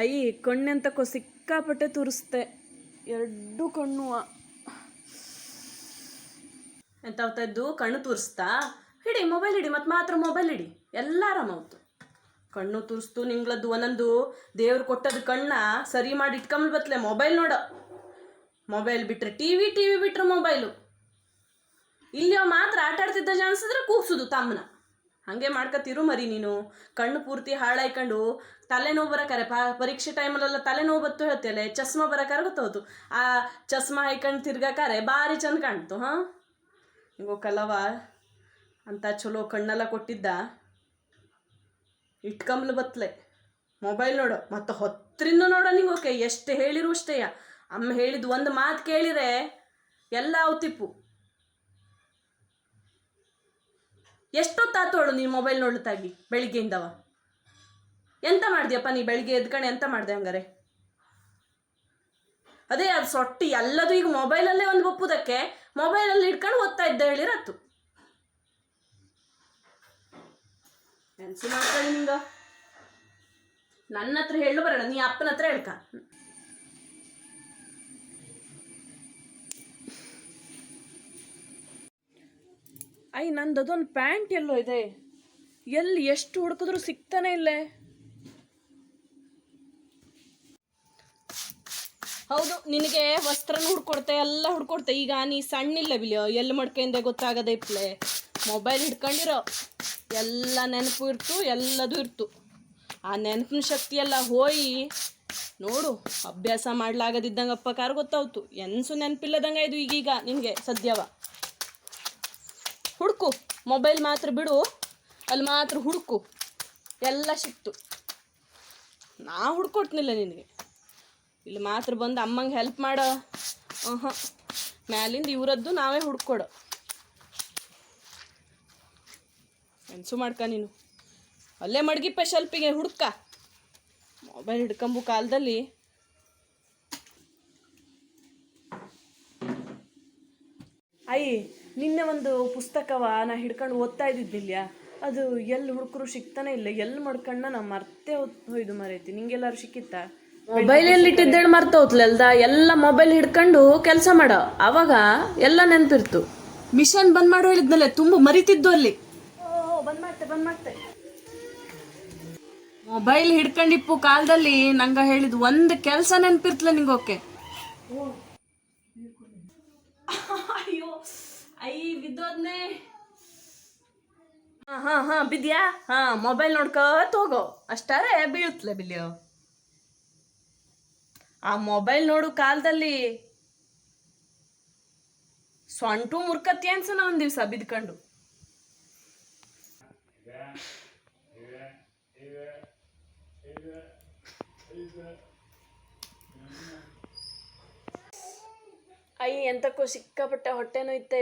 ಅಯ್ಯಿ ಕಣ್ಣೆಂತಕ್ಕೋ ಸಿಕ್ಕಾಪಟ್ಟೆ ತುರಿಸ್ತೆ ಎರಡು ಕಣ್ಣು. ಎಂತ ಇದ್ದು? ಕಣ್ಣು ತುರಿಸ್ತಾ? ಹಿಡಿ ಮೊಬೈಲ್ ಹಿಡಿ, ಮತ್ತೆ ಮಾತ್ರ ಮೊಬೈಲ್ ಹಿಡಿ. ಎಲ್ಲ ಆರಾಮಾಯ್ತು ಕಣ್ಣು ತುರಿಸ್ತು, ನಿಂಗ್ಳದ್ದು ಒಂದೊಂದು. ದೇವ್ರು ಕೊಟ್ಟದ ಕಣ್ಣ ಸರಿ ಮಾಡಿ ಇಟ್ಕೊಂಬಲ್ ಬತ್ಲೆ ಮೊಬೈಲ್ ನೋಡ. ಮೊಬೈಲ್ ಬಿಟ್ರೆ ಟಿ ವಿ ಟಿ ವಿ ಬಿಟ್ರೆ ಮೊಬೈಲು ಇಲ್ಲಿ ಮಾತ್ರ ಆಟಾಡ್ತಿದ್ದ ಅನ್ಸಿದ್ರೆ ಕೂಗ್ಸುದು ತಮ್ಮನ ಹಾಗೆ ಮಾಡ್ಕೊತಿರು ಮರಿ ನೀನು. ಕಣ್ಣು ಪೂರ್ತಿ ಹಾಳಾಯ್ಕೊಂಡು ತಲೆನೋವು ಬರಕಾರೆ ಪಾ ಪರೀಕ್ಷೆ ಟೈಮಲ್ಲೆಲ್ಲ ತಲೆನೋವು ಬತ್ತು ಹೇಳ್ತಿಯಲ್ಲ ಚಸ್ಮಾ ಬರಕಾರ ಗೊತ್ತೋತು ಆ ಚಸ್ಮಾ ಹಾಯ್ಕೊಂಡು ತಿರ್ಗಾಕಾರೆ ಭಾರಿ ಚಂದ ಕಾಣ್ತು, ಹಾಂ? ಹಿಂಗೋ ಕಲವ ಅಂತ ಚಲೋ ಕಣ್ಣೆಲ್ಲ ಕೊಟ್ಟಿದ್ದ. ಇಟ್ಕಂಬ್ಲು ಬತ್ಲೆ. ಮೊಬೈಲ್ ನೋಡು. ಮತ್ತು ಹೊತ್ತರಿಂದ ನೋಡೋ ನಿಂಗೆ, ಓಕೆ? ಎಷ್ಟು ಹೇಳಿರು ಅಷ್ಟೇಯ. ಅಮ್ಮ ಹೇಳಿದ್ದು ಒಂದು ಮಾತು ಕೇಳಿರೆ ಎಲ್ಲ ಅವತಿಪ್ಪು. ಎಷ್ಟೊತ್ತಾತೋಳು ನೀನು ಮೊಬೈಲ್ ನೋಡ್ತಾಗಿ ಬೆಳಿಗ್ಗೆಯಿಂದವ? ಎಂತ ಮಾಡಿದ್ಯಪ್ಪ ನೀ ಬೆಳಿಗ್ಗೆ ಎದ್ಕಣೆ ಎಂತ ಮಾಡಿದೆ ಹಂಗಾರೆ? ಅದೇ ಅದು ಸೊಟ್ಟಿ, ಎಲ್ಲದು ಈಗ ಮೊಬೈಲಲ್ಲೇ ಒಂದು ಒಪ್ಪುದಕ್ಕೆ ಮೊಬೈಲಲ್ಲಿ ಇಟ್ಕೊಂಡು ಓದ್ತಾ ಇದ್ದ ಹೇಳಿರತ್ತು ನೆನ್ಸು ಮಾಡ್ಕೊಳ್ಳಿ ನಿಂಗ ನನ್ನ ಹತ್ರ ಹೇಳು ಬರೋಣ, ನೀ ಅಪ್ಪನ ಹತ್ರ ಹೇಳ್ಕ. ಐ, ನಂದು ಅದೊಂದು ಪ್ಯಾಂಟ್ ಎಲ್ಲೋ ಇದೆ. ಎಲ್ಲಿ ಎಷ್ಟು ಹುಡುಕಿದ್ರು ಸಿಗ್ತಾನೆ ಇಲ್ಲೇ. ಹೌದು, ನಿನಗೆ ವಸ್ತ್ರನ ಹುಡ್ಕೊಡ್ತೆ, ಎಲ್ಲ ಹುಡ್ಕೊಡ್ತೆ. ಈಗ ನೀ ಸಣ್ಣಿಲ್ಲ ಬಿಲಿಯೋ, ಎಲ್ಲಿ ಮಡ್ಕೆಯಿಂದ ಗೊತ್ತಾಗದೆ ಇಪ್ಲೆ ಮೊಬೈಲ್ ಹಿಡ್ಕೊಂಡಿರೋ, ಎಲ್ಲ ನೆನಪು ಇರ್ತು, ಎಲ್ಲದೂ ಇರ್ತು. ಆ ನೆನಪಿನ ಶಕ್ತಿ ಎಲ್ಲ ಹೋಯಿ, ನೋಡು, ಅಭ್ಯಾಸ ಮಾಡ್ಲಾಗದಿದ್ದಂಗೆ ಅಪ್ಪ ಕಾರು ಗೊತ್ತಾಯ್ತು ಎನ್ಸು ನೆನಪಿಲ್ಲದಂಗೆ ಇದು ಈಗೀಗ ನಿನಗೆ, ಸದ್ಯವ. ಹುಡುಕು ಮೊಬೈಲ್ ಮಾತ್ರ ಬಿಡು, ಅಲ್ಲಿ ಮಾತ್ರ ಹುಡುಕು, ಎಲ್ಲ ಸಿಕ್ತು. ನಾ ಹುಡ್ಕೊಟ್ನಿಲ್ಲ ನಿನಗೆ. ಇಲ್ಲಿ ಮಾತ್ರ ಬಂದು ಅಮ್ಮಂಗೆ ಹೆಲ್ಪ್ ಮಾಡೋ. ಹಾಂ ಮ್ಯಾಲಿಂದ ಇವರದ್ದು ನಾವೇ ಹುಡ್ಕೊಡು ಎನ್ಸು ಮಾಡ್ಕ ನೀನು. ಅಲ್ಲೇ ಮಡ್ಗಿಪ್ಪ ಶೆಲ್ಪಿಗೆ ಹುಡ್ಕ. ಮೊಬೈಲ್ ಹಿಡ್ಕೊಂಬು ಕಾಲದಲ್ಲಿ. ಅಯ್ಯ ನಿನ್ನೆ ಒಂದು ಪುಸ್ತಕವ ನಾ ಹಿಡ್ಕೊಂಡು ಓದ್ತಾ ಇದ್ದಿದ್ದಿಲ್ಲ ಅದು ಎಲ್ಲಿ ಹುಡುಕರು ಸಿಗ್ತಾನೆ ಇಲ್ಲ ಎಲ್ಲಿ ಮಾಡ್ಕೊಂಡ ನಾ ಮರ್ತೆ ಹೋಯ್ದು ಮರೈತಿ. ನಿಂಗೆಲ್ಲಾರು ಸಿಕ್ಕಿತ್ತ? ಮೊಬೈಲ್ ಎಲ್ಲಿ ಮರ್ತ ಮರ್ತೋತ್ಲಲ್ದ ಎಲ್ಲ ಮೊಬೈಲ್ ಹಿಡ್ಕೊಂಡು ಕೆಲಸ ಮಾಡೋ. ಅವಾಗ ಎಲ್ಲ ನೆನಪಿರ್ತು. ಮಿಷನ್ ಬಂದ್ ಮಾಡೋ ಹೇಳಿದ್ನಲ್ಲ ತುಂಬ ಮರಿತಿದ್ದು ಅಲ್ಲಿ. ಬಂದ್ ಮಾಡ್ತೆ ಬಂದ್ ಮಾಡ್ತೆ. ಮೊಬೈಲ್ ಹಿಡ್ಕೊಂಡಿಪ್ಪು ಕಾಲದಲ್ಲಿ ನಂಗ ಹೇಳಿದ್ ಒಂದ್ ಕೆಲಸ ನಿಂಗೆ ನಿಂಗೋಕೆ ಅಯ್ಯೋ ಐ ಬಿದ್ದೋದ್ನೆ ಹಾ ಹಾ ಹಾ, ಬಿದ್ಯಾ? ಹಾ ಮೊಬೈಲ್ ನೋಡ್ಕೋತ ಹೋಗೋ ಅಷ್ಟಾರೆ ಬೀಳುತ್ತಲೆ ಬಿಲಿಯೋ ಆ ಮೊಬೈಲ್ ನೋಡು ಕಾಲದಲ್ಲಿ. ಸೊಂಟು ಮುರ್ಕತಿ ಅನ್ಸನ ಒಂದ್ ದಿವ್ಸ ಬಿದ್ಕೊಂಡು. ಅಯ್ಯ ಎಂತಕ್ಕೂ ಸಿಕ್ಕಾಪಟ್ಟೆ ಹೊಟ್ಟೆನೂ ನೋಯ್ತೆ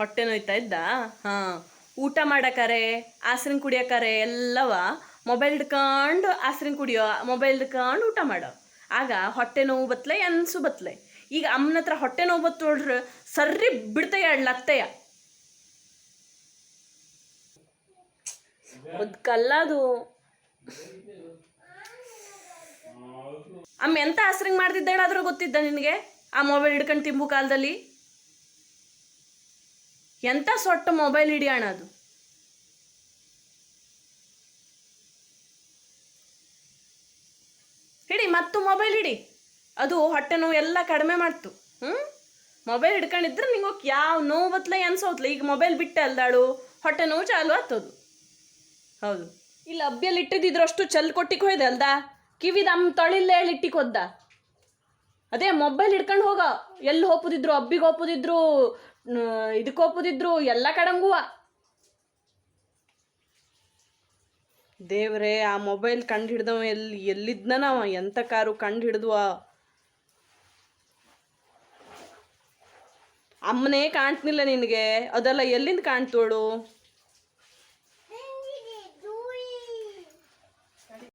ಹೊಟ್ಟೆ ನೋಯ್ತಾ ಇದ್ದ? ಹಾ. ಊಟ ಮಾಡಕಾರೆ, ಆಸ್ರಿನ್ ಕುಡಿಯಕಾರೆ ಎಲ್ಲವ ಮೊಬೈಲ್ ಹಿಡ್ಕೊಂಡು ಆಸ್ರಿನ್ ಕುಡಿಯೋ ಮೊಬೈಲ್ ಹಿಡ್ಕೊಂಡು ಊಟ ಮಾಡೋ. ಆಗ ಹೊಟ್ಟೆ ನೋವು ಬತ್ಲೆ ಅನ್ಸು ಬತ್ಲೆ. ಈಗ ಅಮ್ಮನ ಹತ್ರ ಹೊಟ್ಟೆ ನೋವು ಬತ್ತು ನೋಡ್ರ ಸರ್ರಿ ಬಿಡ್ತೇಯ ಅತ್ತೆಯ. ಕಲ್ಲದು. ಅಮ್ಮ ಎಂತ ಆಸ್ರಿಂಗ್ ಮಾಡ್ತಿದ್ದಾಳಾದ್ರೂ ಗೊತ್ತಿದ್ದ ನಿನಗೆ? ಆ ಮೊಬೈಲ್ ಹಿಡ್ಕೊಂಡು ತಿಂಬು ಕಾಲದಲ್ಲಿ? ಎಂತ ಸೊಟ್ಟ ಮೊಬೈಲ್ ಹಿಡಿಯೋಣ ಅದು? ಹಿಡಿ, ಮತ್ತು ಮೊಬೈಲ್ ಹಿಡಿ. ಅದು ಹೊಟ್ಟೆ ನೋವು ಎಲ್ಲ ಕಡಿಮೆ ಮಾಡ್ತು. ಹ್ಞೂ ಮೊಬೈಲ್ ಹಿಡ್ಕೊಂಡಿದ್ರೆ ನಿಂಗೆ ಯಾವ ನೋವು ಬತ್ಲ ಅನ್ಸೋತ್ಲ ಈಗ ಮೊಬೈಲ್ ಬಿಟ್ಟೆ ಅಲ್ದಾಳು. ಹೊಟ್ಟೆ ನೋವು ಚಾಲು ಆಗ್ತದು ಹೌದು. ಇಲ್ಲಿ, ಅಬ್ಬಿಯಲ್ಲಿ ಇಟ್ಟಿದ್ದಿದ್ರು ಅಷ್ಟು ಚಲ್ ಕೊಟ್ಟಿಗೆ ಹೋಯ್ದೆ ಅಲ್ದಾ? ಕಿವಿ ಅಮ್ಮ ತೊಳಿಲ್ಲೇ ಹೇಳಿ ಇಟ್ಟಿಗೆ ಹೋದ್ದ. ಅದೇ ಮೊಬೈಲ್ ಹಿಡ್ಕೊಂಡು ಹೋಗ. ಎಲ್ಲಿ ಹೋಪುದಿದ್ರು, ಅಬ್ಬಿಗೆ ಹೋಪುದಿದ್ರು ಇದಕ್ಕೆ ಒಪ್ಪದಿದ್ರು ಎಲ್ಲ ಕಡಂಗುವ. ದೇವ್ರೆ, ಆ ಮೊಬೈಲ್ ಕಂಡು ಹಿಡ್ದವ ಎಲ್ಲಿ, ಎಲ್ಲಿದ್ನ ಎಂಥ ಕಾರು ಕಂಡು ಹಿಡ್ದ್ವ ಅಮ್ಮನೇ ಕಾಣ್ತಿಲ್ಲ ನಿನಗೆ. ಅದೆಲ್ಲ ಎಲ್ಲಿಂದ ಕಾಣ್ತೋಳು